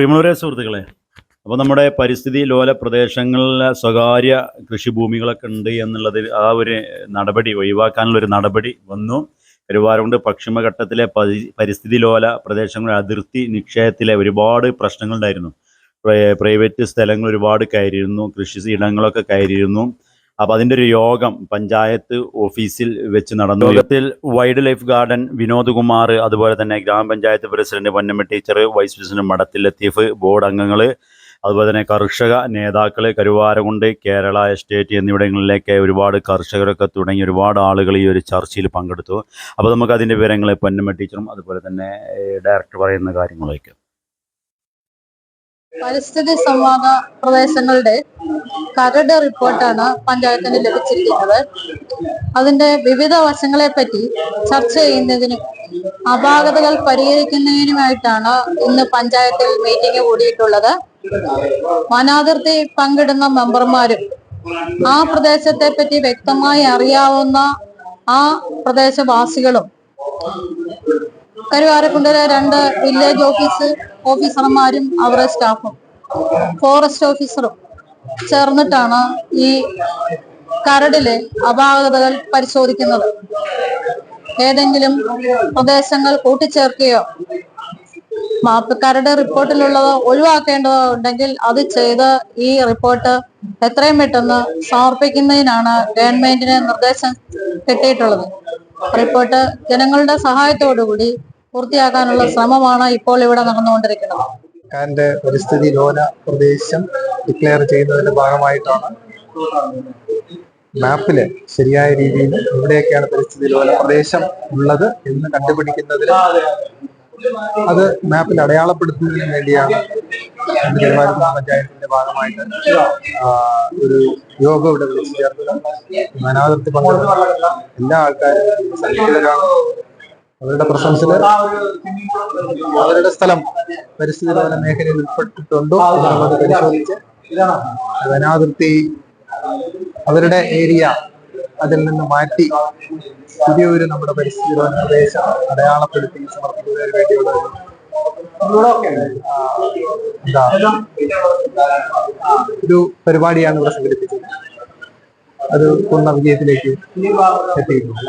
പ്രിയമുള്ളവരെ സുഹൃത്തുക്കളെ അപ്പോൾ നമ്മുടെ പരിസ്ഥിതി ലോല പ്രദേശങ്ങളിൽ സ്വകാര്യ കൃഷിഭൂമികളൊക്കെ ഉണ്ട് എന്നുള്ളത് ആ ഒരു നടപടി ഒഴിവാക്കാനുള്ള ഒരു നടപടി വന്നു. ഒരുപാടുണ്ട് പശ്ചിമഘട്ടത്തിലെ പരി പരിസ്ഥിതി ലോല പ്രദേശങ്ങളുടെ അതിർത്തി നിക്ഷയത്തിലെ ഒരുപാട് പ്രശ്നങ്ങളുണ്ടായിരുന്നു. പ്രൈ- പ്രൈവറ്റ് സ്ഥലങ്ങൾ ഒരുപാട് കയറിയിരുന്നു കൃഷി ഇടങ്ങളൊക്കെ കയറിയിരുന്നു. അപ്പോൾ അതിന്റെ ഒരു യോഗം പഞ്ചായത്ത് ഓഫീസിൽ വെച്ച് നടന്നു. യോഗത്തിൽ വൈൽഡ് ലൈഫ് ഗാർഡൻ വിനോദ്കുമാർ അതുപോലെ തന്നെ ഗ്രാമപഞ്ചായത്ത് president Ponnamma teacher vice president Madathil Latheef board അംഗങ്ങൾ അതുപോലെ തന്നെ കർഷക നേതാക്കൾ കരുവാരകുണ്ട് കേരള എസ്റ്റേറ്റ് എന്നിവിടങ്ങളിലേക്ക് ഒരുപാട് കർഷകരൊക്കെ തുടങ്ങി ഒരുപാട് ആളുകൾ ഈ ഒരു ചർച്ചയിൽ പങ്കെടുത്തു. അപ്പോൾ നമുക്ക് അതിന്റെ വിവരങ്ങൾ പൊന്നമ്മ ടീച്ചറും അതുപോലെ തന്നെ ഡയറക്ടർ പറയുന്ന കാര്യങ്ങളൊക്കെ. പരിസ്ഥിതി സംവാദ പ്രദേശങ്ങളുടെ കരട് റിപ്പോർട്ടാണ് പഞ്ചായത്തിന് ലഭിച്ചിരിക്കുന്നത്. അതിന്റെ വിവിധ വശങ്ങളെ പറ്റി ചർച്ച ചെയ്യുന്നതിനും അപാകതകൾ പരിഹരിക്കുന്നതിനുമായിട്ടാണ് ഇന്ന് പഞ്ചായത്തിൽ മീറ്റിംഗ് കൂടിയിട്ടുള്ളത്. വനാതിർത്തി പങ്കിടുന്ന മെമ്പർമാരും ആ പ്രദേശത്തെ പറ്റി വ്യക്തമായി അറിയാവുന്ന ആ പ്രദേശവാസികളും കരുവാരക്കുണ്ടിലെ രണ്ട് വില്ലേജ് ഓഫീസ് ഓഫീസർമാരും അവരുടെ സ്റ്റാഫും ഫോറസ്റ്റ് ഓഫീസറും ചേർന്നിട്ടാണ് ഈ കരടിലെ അപാകതകൾ പരിശോധിക്കുന്നത്. ഏതെങ്കിലും പ്രദേശങ്ങൾ കൂട്ടിച്ചേർക്കുകയോ കരട് റിപ്പോർട്ടിലുള്ളത് ഒഴിവാക്കേണ്ടതോ ഉണ്ടെങ്കിൽ അത് ചെയ്ത് ഈ റിപ്പോർട്ട് എത്രയും പെട്ടെന്ന് സമർപ്പിക്കുന്നതിനാണ് ഗവൺമെന്റിന് നിർദ്ദേശം കിട്ടിയിട്ടുള്ളത്. റിപ്പോർട്ട് ജനങ്ങളുടെ സഹായത്തോടുകൂടി പൂർത്തിയാക്കാനുള്ള ശ്രമമാണ് ഇപ്പോൾ ഇവിടെ നടന്നുകൊണ്ടിരിക്കുന്നത്. പരിസ്ഥിതി ലോല പ്രദേശം ഡിക്ലെയർ ചെയ്യുന്നതിന്റെ ഭാഗമായിട്ടാണ് മാപ്പിൽ ശരിയായ രീതിയിൽ എവിടെയൊക്കെയാണ് പരിസ്ഥിതി ലോല പ്രദേശം ഉള്ളത് എന്ന് കണ്ടുപിടിക്കുന്നതിന് അത് മാപ്പിൽ അടയാളപ്പെടുത്തുന്നതിന് വേണ്ടിയാണ് തിരുവാരൂർ പഞ്ചായത്തിന്റെ ഭാഗമായിട്ട് ഒരു യോഗ ഇവിടെ വിളിച്ചു ചേർത്തത്. വനാതിർത്തി പങ്കെടുത്ത എല്ലാ ആൾക്കാരും സന്നിഹിതരാണ്. അവരുടെ പ്രശംസ അവരുടെ സ്ഥലം പരിസ്ഥിതി ലോല മേഖലയിൽ ഉൾപ്പെട്ടിട്ടുണ്ടോ എന്നുള്ളത് പരിശോധിച്ച് വനാതിർത്തി അവരുടെ ഏരിയ അതിൽ നിന്ന് മാറ്റി പുതിയൊരു നമ്മുടെ പരിസ്ഥിതി പ്രദേശം അടയാളപ്പെടുത്തി സമർപ്പിക്കുന്നതിന് വേണ്ടിയുള്ള ഒരു ഒരു പരിപാടിയാണ് ഇവിടെ സംഘടിപ്പിച്ചത്. അത് പൂർണ വിജയത്തിലേക്ക് എത്തിയിട്ടുണ്ട്.